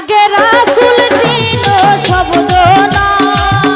আগে রাসুল ছিল সবজনা আগে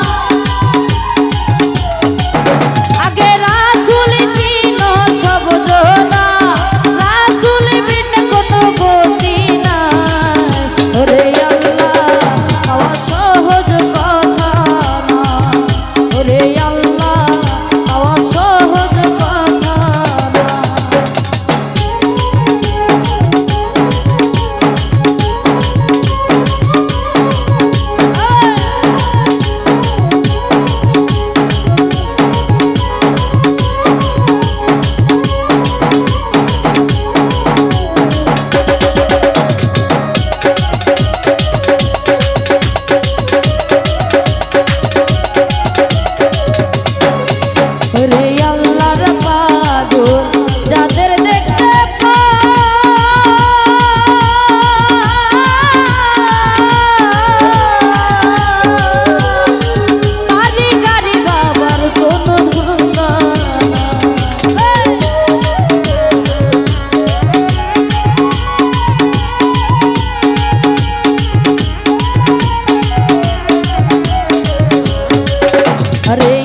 areia.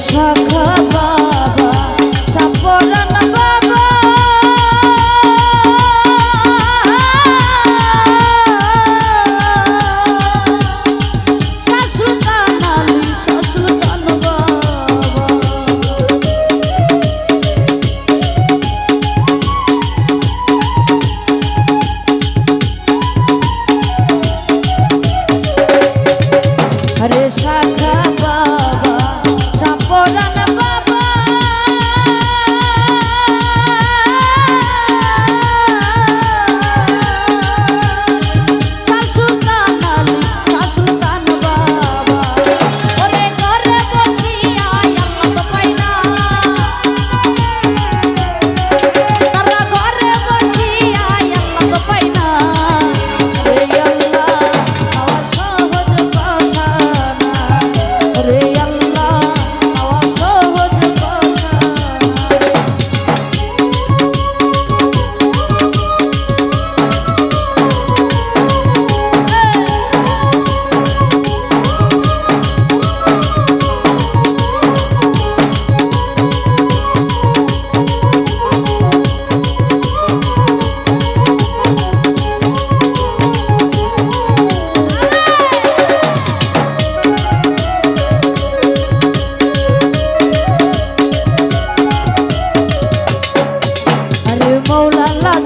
সকাল Hola.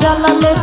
জালালুদ্দিন